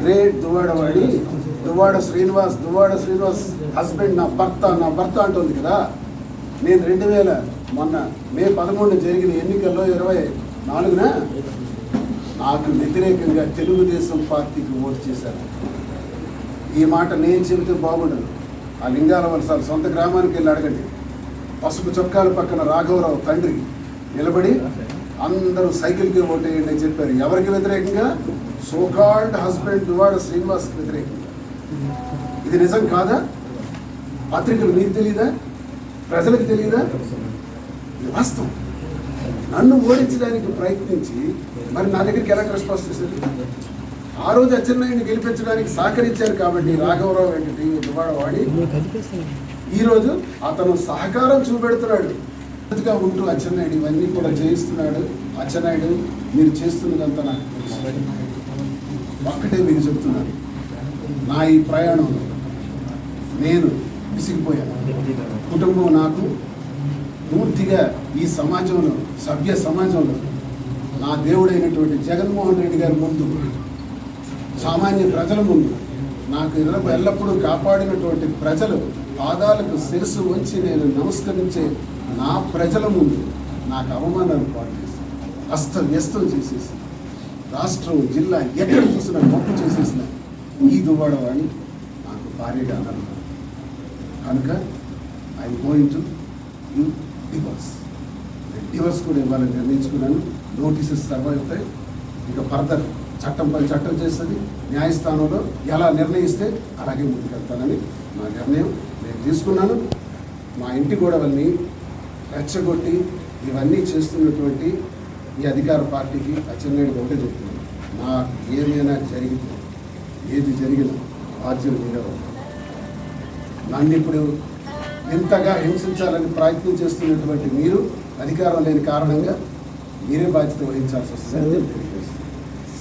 Great దువ్వాడవాడి Duvvada Srinivas Duvvada Srinivas husband నా భర్త నా భర్త అంటుంది కదా. నేను రెండు వేల మొన్న మే పదమూడు జరిగిన ఎన్నికల్లో ఇరవై నాలుగున నాకు వ్యతిరేకంగా తెలుగుదేశం పార్టీకి ఓటు చేశారు. ఈ మాట నేను చెబితే బాగుండదు. ఆ లింగాల వలసాలు సొంత గ్రామానికి వెళ్ళి అడగండి. పసుపు చొక్కాల పక్కన రాఘవరావు తండ్రి నిలబడి అందరూ సైకిల్కి ఓటేయండి అని చెప్పారు. ఎవరికి వ్యతిరేకంగా? సోకాల్డ్ హస్బెండ్ దువాడ శ్రీనివాస్ వ్యతిరేకంగా ఇది నిజం కాదా? పత్రికలు మీకు తెలియదా ప్రజలకు తెలియదా ఇది వాస్తవం. నన్ను ఓడించడానికి ప్రయత్నించి మరి నా దగ్గరికి ఎలా రెస్పాన్స్ చేశారు? ఆ రోజు అచ్చెన్నాయుడిని గెలిపించడానికి సహకరించారు కాబట్టి రాఘవరావు వెంకటి దువాడ వాడి ఈ రోజు అతను సహకారం చూపెడుతున్నాడు. గా ఉంటూ అచ్చెన్నాయుడు ఇవన్నీ కూడా చేయిస్తున్నాడు అచ్చెన్నాయుడు మీరు చేస్తున్నదంతా నాకు తెలుసు. ఒక్కటే మీకు చెప్తున్నాను. నా ఈ ప్రయాణంలో నేను విసిగిపోయాను. కుటుంబం నాకు పూర్తిగా ఈ సమాజంలో సభ్య సమాజంలో నా దేవుడైనటువంటి జగన్మోహన్ రెడ్డి గారి ముందు సామాన్య ప్రజల ముందు నాకు ఎల్ల- ఎల్లప్పుడూ కాపాడినటువంటి ప్రజలు పాదాలకు శిరస్సు వచ్చి నేను నమస్కరించే నా ప్రజల ముందు నాకు అవమానాలు పాటు చేసి అస్తవ్యస్తం చేసేసి రాష్ట్రం జిల్లా ఎక్కడ చూసినా మొక్కు చేసేసిన ఈ దువ్వాడవాణి నాకు భార్యగా అన్నారు కనుక I going to you divorce divorce కూడా ఇవ్వాలని నిర్ణయించుకున్నాను. నోటీసెస్ తర్వాత అవుతాయి ఇక ఫర్దర్ చట్టం పని చట్టం చేస్తుంది. న్యాయస్థానంలో ఎలా నిర్ణయిస్తే అలాగే ముందుకెళ్తానని నా నిర్ణయం నేను తీసుకున్నాను. మా ఇంటి గోడవల్ని రెచ్చగొట్టి ఇవన్నీ చేస్తున్నటువంటి ఈ అధికార పార్టీకి అచ్చెన్నాయుడు ఒకటే చెప్తున్నాను నా ఏమైనా జరిగితే ఏది జరిగినా బాధ్యత మీరే నన్ను ఇప్పుడు ఇంతగా హింసించాలని ప్రయత్నం చేస్తున్నటువంటి మీరు అధికారం లేని కారణంగా మీరే బాధ్యత వహించాల్సి వస్తుంది.